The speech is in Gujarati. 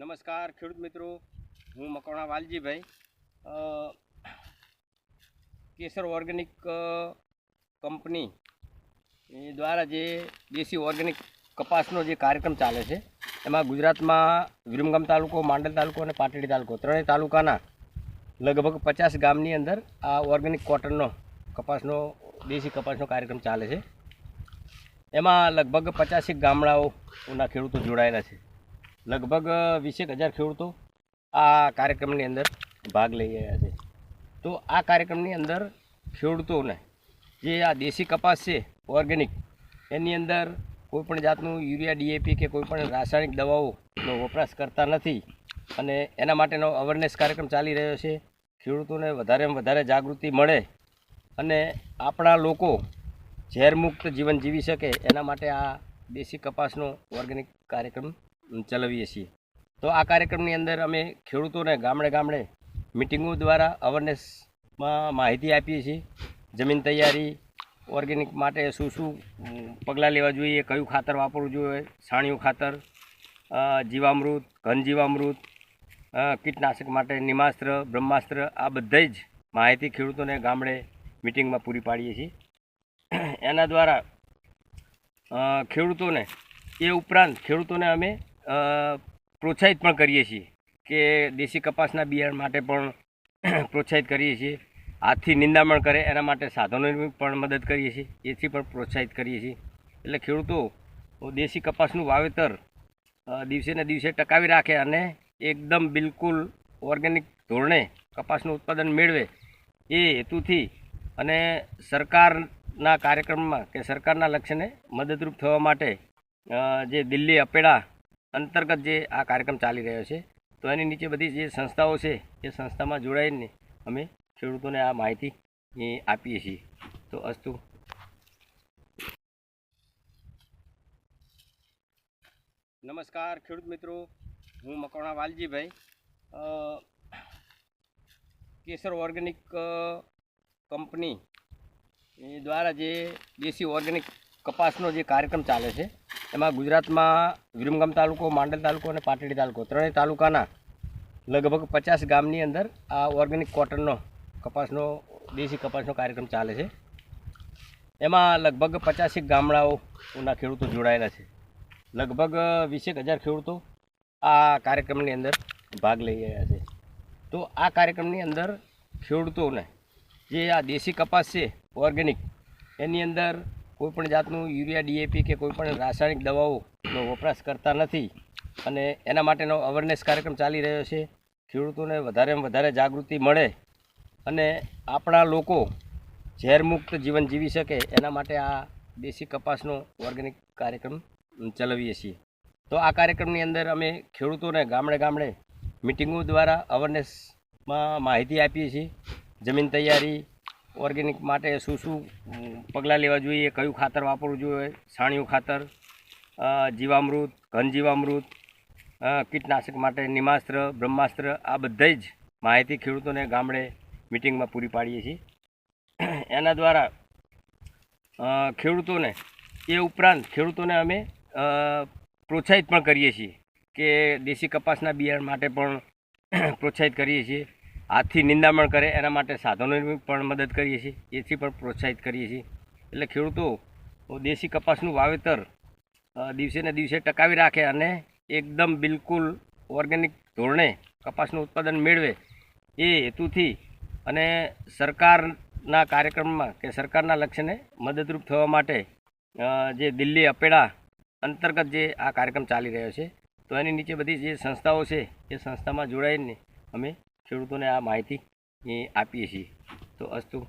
નમસ્કાર, ખેડૂત મિત્રો. હું મકવાણા વાલજીભાઈ. કેસર ઓર્ગેનિક કંપની દ્વારા જે દેશી ઓર્ગેનિક કપાસનો જે કાર્યક્રમ ચાલે છે, એમાં ગુજરાતમાં વિરમગામ તાલુકો, માંડલ તાલુકો અને પાટડી તાલુકો ત્રણેય તાલુકાના લગભગ પચાસ ગામની અંદર આ ઓર્ગેનિક કોટનનો કપાસનો, દેશી કપાસનો કાર્યક્રમ ચાલે છે. એમાં લગભગ પચાસેક ગામડાઓના ખેડૂતો જોડાયેલા છે. લગભગ વીસેક હજાર ખેડૂતો આ કાર્યક્રમની અંદર ભાગ લઈ રહ્યા છે. તો આ કાર્યક્રમની અંદર ખેડૂતોને જે આ દેશી કપાસ છે, ઓર્ગેનિક, એની અંદર કોઈપણ જાતનું યુરિયા, ડીએપી કે કોઈપણ રાસાયણિક દવાઓનો વપરાશ કરતા નથી અને એના માટેનો અવેરનેસ કાર્યક્રમ ચાલી રહ્યો છે. ખેડૂતોને વધારેમાં વધારે જાગૃતિ મળે અને આપણા લોકો ઝેરમુક્ત જીવન જીવી શકે એના માટે આ દેશી કપાસનો ઓર્ગેનિક કાર્યક્રમ ચલાવીએ છીએ. તો આ કાર્યક્રમની અંદર અમે ખેડૂતોને ગામડે ગામડે મિટિંગો દ્વારા અવેરનેસમાં માહિતી આપીએ છીએ. જમીન તૈયારી, ઓર્ગેનિક માટે શું શું પગલાં લેવા જોઈએ, કયું ખાતર વાપરવું જોઈએ, છાણિયું ખાતર જીવામૃત, ઘન જીવામૃત કીટનાશક માટે નિમાસ્ત્ર, બ્રહ્માસ્ત્ર, આ બધી જ માહિતી ખેડૂતોને ગામડે મિટિંગમાં પૂરી પાડીએ છીએ. એના દ્વારા ખેડૂતોને, એ ઉપરાંત ખેડૂતોને અમે પ્રોત્સાહિત પણ કરીએ છીએ કે દેશી કપાસના બિયારણ માટે પણ પ્રોત્સાહિત કરીએ છીએ. હાથથી નિંદામણ કરે, એના માટે સાધનોની પણ મદદ કરીએ છીએ. એથી પણ પ્રોત્સાહિત કરીએ છીએ. એટલે ખેડૂતો દેશી કપાસનું વાવેતર દિવસે ને દિવસે ટકાવી રાખે અને એકદમ બિલકુલ ઓર્ગેનિક ધોરણે કપાસનું ઉત્પાદન મેળવે એ હેતુથી અને સરકારના કાર્યક્રમમાં કે સરકારના લક્ષ્યને મદદરૂપ થવા માટે જે દિલ્હી અપેડા અંતર્ગત જે આ કાર્યક્રમ ચાલી રહ્યો છે, તો એની નીચે બધી જે સંસ્થાઓ છે, એ સંસ્થામાં જોડાઈને અમે ખેડૂતોને આ માહિતી આપીએ છીએ. તો અસ્તુ. નમસ્કાર, ખેડૂત મિત્રો. હું મકવાણા વાલજીભાઈ. કેસર ઓર્ગેનિક કંપની દ્વારા જે દેશી ઓર્ગેનિક કપાસનો જે કાર્યક્રમ ચાલે છે એમાં ગુજરાતમાં વિરમગામ તાલુકો, માંડલ તાલુકો અને પાટડી તાલુકો. ત્રણેય તાલુકાના લગભગ પચાસ ગામની અંદર આ ઓર્ગેનિક કોટનનો કપાસનો, દેશી કપાસનો કાર્યક્રમ ચાલે છે. એમાં લગભગ પચાસેક ગામડાઓના ખેડૂતો જોડાયેલા છે. લગભગ વીસેક હજાર ખેડૂતો આ કાર્યક્રમની અંદર ભાગ લઈ રહ્યા છે. તો આ કાર્યક્રમની અંદર ખેડૂતોને જે આ દેશી કપાસ છે ઓર્ગેનિક એની અંદર કોઈપણ જાતનું યુરિયા ડીએપી કે કોઈપણ રાસાયણિક દવાઓનો વપરાશ કરતા નથી અને એના માટેનો અવેરનેસ કાર્યક્રમ ચાલી રહ્યો છે. ખેડૂતોને વધારેમાં વધારે જાગૃતિ મળે અને આપણા લોકો ઝેરમુક્ત જીવન જીવી શકે એના માટે આ દેશી કપાસનો ઓર્ગેનિક કાર્યક્રમ ચલાવીએ છીએ. તો આ કાર્યક્રમની અંદર અમે ખેડૂતોને ગામડે ગામડે મિટિંગો દ્વારા અવેરનેસમાં માહિતી આપીએ છીએ. જમીન તૈયારી ઓર્ગેનિક માટે શું શું પગલાં લેવા જોઈએ, કયું ખાતર વાપરવું જોઈએ, છાણિયું ખાતર જીવામૃત ઘન જીવામૃત કીટનાશક માટે નિમાસ્ત્ર, બ્રહ્માસ્ત્ર, આ બધી જ માહિતી ખેડૂતોને ગામડે મિટિંગમાં પૂરી પાડીએ છીએ. એના દ્વારા ખેડૂતોને, એ ઉપરાંત ખેડૂતોને અમે પ્રોત્સાહિત પણ કરીએ છીએ કે દેશી કપાસના બિયારણ માટે પણ પ્રોત્સાહિત કરીએ છીએ. હાથથી નિંદામણ કરે, એના માટે સાધનોની પણ મદદ કરીએ છીએ, એથી પણ પ્રોત્સાહિત કરીએ છીએ. એટલે ખેડૂતો દેશી કપાસનું વાવેતર દિવસે ને દિવસે ટકાવી રાખે અને એકદમ બિલકુલ ઓર્ગેનિક ધોરણે કપાસનું ઉત્પાદન મેળવે એ હેતુથી અને સરકારના કાર્યક્રમમાં કે સરકારના લક્ષ્યને મદદરૂપ થવા માટે જે દિલ્હી અપેડા અંતર્ગત જે આ કાર્યક્રમ ચાલી રહ્યો છે, તો એની નીચે બધી જે સંસ્થાઓ છે, એ સંસ્થામાં જોડાઈને અમે ખેડૂતોને આ માહિતી આપીએ છીએ. તો અસ્તુ.